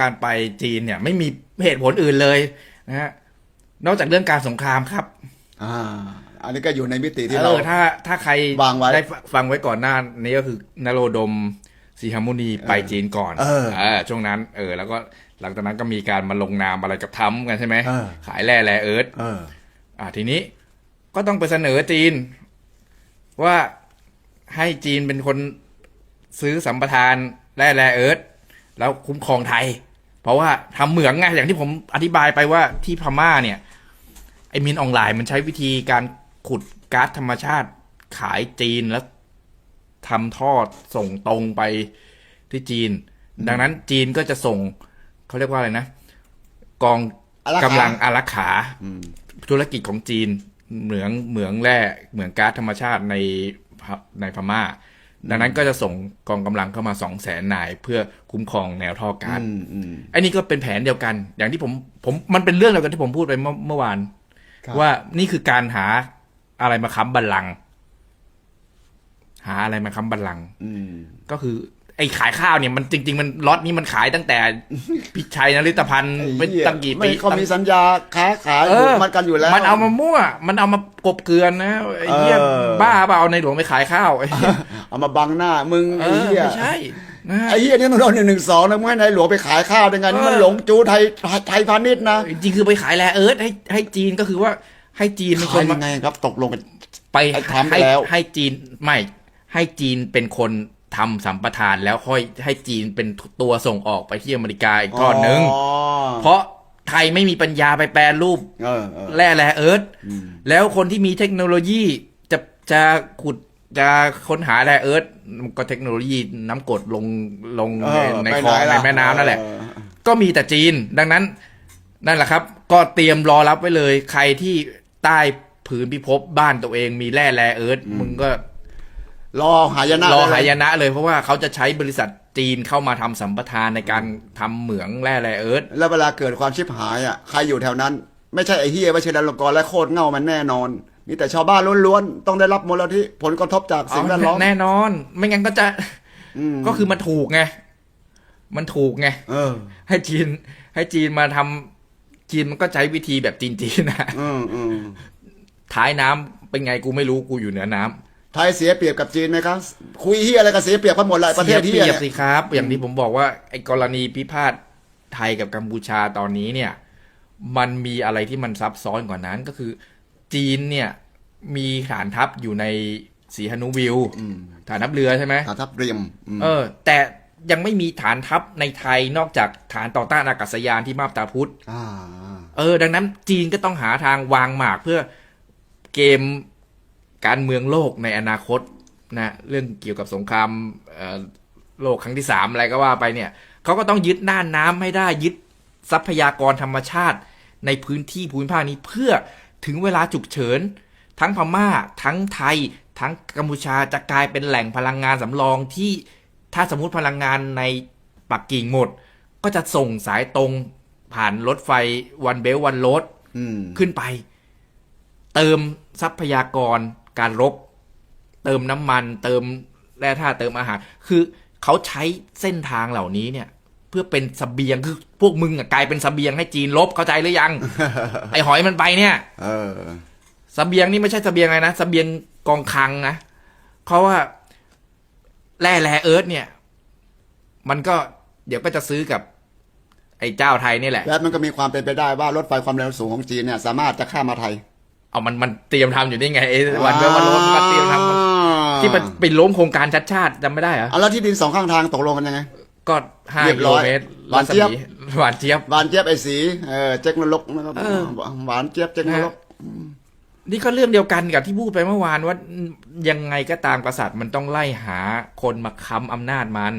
การไปจีนเนี่ย ไม่มีเหตุผลอื่นเลยนะฮะนอกจากเรื่องการสงครามครับ อ่า อันนี้ก็อยู่ในมิติที่เอเรา อถ้าถ้าใครวางไว้ได้ฟังไว้ก่อนหน้านี้ก็คือนโรดมสีหมุนีไปจีนก่อนเออช่วงนั้น เออ แล้วก็หลังจากนั้นก็มีการมาลงนามอะไรกับทรัมป์กันใช่ไหมเออ ขายแร่แร่เอิร์ธเออ อ่าทีนี้ก็ต้องไปเสนอจีน ว่าให้จีนเป็นคนซื้อสัมปทานแร่แร่เอิร์ธ แล้วคุ้มครองไทย เพราะว่าทำเหมืองไงอย่างที่ผมอธิบายไปว่าที่พม่าเนี่ยไอ้มินออนไลน์มันใช้วิธีการขุดก๊าซธรรมชาติขายจีนแล้วทำทอดส่งตรงไปที่จีน ดังนั้นจีนก็จะส่งเขาเรียกว่าอะไรนะ กองกขากำลังอารักขาธุรกิจของจีนเหมืองเหมืองแร่เหมืองก๊าซธรรมชาติในในพม่า ดังนั้นก็จะส่งกองกำลังเข้ามาสองแสนนาย เพื่อคุ้มครองแนวท่อก๊าซอืมอืมอันนี้ก็เป็นแผนเดียวกัน อย่างที่ผมผมมันเป็นเรื่องเดียวกันที่ผมพูดไปเมื่อเมื่อวานครับว่านี่คือการหาอะไรมาค้ำบัลลังก์หาอะไรมาค้ำบัลลังก์อืมก็คือ ไอ้ขายข้าวเนี่ยมันจริง ๆ มันล็อตนี้มันขายตั้งแต่พิชัยนฤตพันธ์ไอ้ไม่เหี้ยตั้งกี่ไม่ปีเขามีสัญญาค้าขายเอผูอกมัดกันอยู่แล้ว มันเอามามั่ว มันเอามากบเกลือนนะไอ้เหี้ยเออ บ้าเปล่าเอาในหลวงไปขายข้าวไอ้เหี้ยเอามาบังหน้ามึงเอไอ้อเหี้ยไม่ใช่นะ ไอ้เหี้ยนี่ต้องโดนหนึ่งหนึ่งสองนะมึงให้นายหลวงไปขายข้าวได้ไงนี่มันเออ หลงจูไทยไทยพาณิชย์นะจริงๆคือไปขายแลเอิร์ธให้ให้จีนก็คือว่าให้จีนเป็นคขายนยัมางไงครับตกลงกัน ไปไอ้ทำไปให้แล้ว ให้จีนไม่ให้จีนเป็นคน ทำสัมปทานแล้วค่อยให้จีนเป็นตัวส่งออกไปที่อเมริกาอีกทอดหนึ่งอ๋อเพราะไทยไม่มีปัญญาไปแปลรูปเออเออแร่แร่เอิร์ธอืมแล้วคนที่มีเทคโนโลยีจะจะขุดจะค้นหาแร่เอิร์ธมันก็เทคโนโลยีน้ำกรดลงลงเอในอในไปคลองไหในล่ะแม่น้ำนั่นแหละเออก็มีแต่จีน ดังนั้นนั่นแหละครับ ก็เตรียมรอรับไว้เลย ใครที่ใต้ผืนพิภพบ้านตัวเองมีแร่แร่เอิร์ธมึงก็ รอหายนะรอได้เลหายนะเลยเพราะว่าเขาจะใช้บริษัทจีนเข้ามาทำสัมปทานในการทำเหมืองแร่แร่เอิร์ธแล้วเวลาเกิดความชิบหายอะใครอยู่แถวนั้น ไม่ใช่ไอ้เฮียไม่ใช่ดาลงกรและโคตรเง่ามันแน่นอนมีแต่ชาวบ้านล้วนๆต้องได้รับมลทิผลกระทบจากสิ่งแวดล้อมแน่นอน ไม่งั้นก็จะอืมก็คือมันถูกไงมันถูกไงเออ ให้จีน ให้จีนมาทำจีนมันก็ใช้วิธีแบบจีนๆนะอืมอืมท้ายน้ำเป็นไงกูไม่รู้กูอยู่เหนือน้ำ ไทยเสียเปรียบกับจีนไหมครับ คุยเฮียอะไรก็เสียเปรียบกันหมดเลยประเทศเสีเฮียยเปรียบเนี่ยสิครับ อย่างที่ผมบอกว่าไอ้กรณีพิพาทไทยกับกัมพูชาตอนนี้เนี่ย มันมีอะไรที่มันซับซ้อนกว่านั้นก็คือ จีนเนี่ยมีฐานทัพอยู่ในสีหนุวิวอืมฐานทัพเรือใช่ไหมฐานทัพเรียมอืมเออ แต่ยังไม่มีฐานทัพในไทยนอกจากฐานต่อต้านอากาศยานที่มาบตาพุธอ่าเออ ดังนั้นจีนก็ต้องหาทางวางหมากเพื่อเกม การเมืองโลกในอนาคตนะเรื่องเกี่ยวกับสงครามเอ่อโลกครั้งที่สามอะไรก็ว่าไปเนี่ยเขาก็ต้องยึดน่านน้ำให้ได้ยึดทรัพยากรธรรมชาติในพื้นที่ภูมิภาคนี้เพื่อถึงเวลาฉุกเฉิน ทั้งพม่า ทั้งไทย ทั้งกัมพูชาจะกลายเป็นแหล่งพลังงานสำรองที่ถ้าสมมติพลังงานในปักกิ่งหมด ก็จะส่งสายตรงผ่านรถไฟวันเบลวันโรดอืมขึ้นไป เติมทรัพยากร การรบ เติมน้ำมัน เติมแร่ธาตุเติมอาหาร คือเขาใช้เส้นทางเหล่านี้เนี่ย เพื่อเป็นสเสบียงคือพวกมึงอะกลายเป็นสเสบียงให้จีนลบเข้าใจหรือยัง ไอหอยมันไปเนี่ย เออสเสบียงนี่ไม่ใช่สเสบียงอะไรนะสเสบียงกองคลังนะเพราะว่าแร่แร่เอิร์ธเนี่ย มันก็เดี๋ยวก็จะซื้อกับไอ้เจ้าไทยนี่แหละ และมันก็มีความเป็นไปได้ว่ารถไฟความเร็วสูงของจีนเนี่ย สามารถจะข้ามมาไทย เอามันมันเตรียมทำอยู่นี่ไงไอ้วันเวลวันโรถมันเตรียมทำที่มันไปล้มโครงการชัดชาติจำไม่ได้เหรอเอาแล้วที่ดินสองข้างทางตกลงกันยังไงก็ห้าเรียบกิร้โลอยเมตรหวานเจี๊ยบรัศมีหวานเจี๊ยบหวานเจี๊ยบไอ้สีเออเจ๊กนรกนะครับเออหวานเจี๊ยบเจ๊กนรกนี่ก็เรื่องเดียวกันกับที่พูดไปเมื่อวานว่ายังไงก็ตามกษัตริย์มันต้องไล่หาคนมาค้ำอำนาจมันอ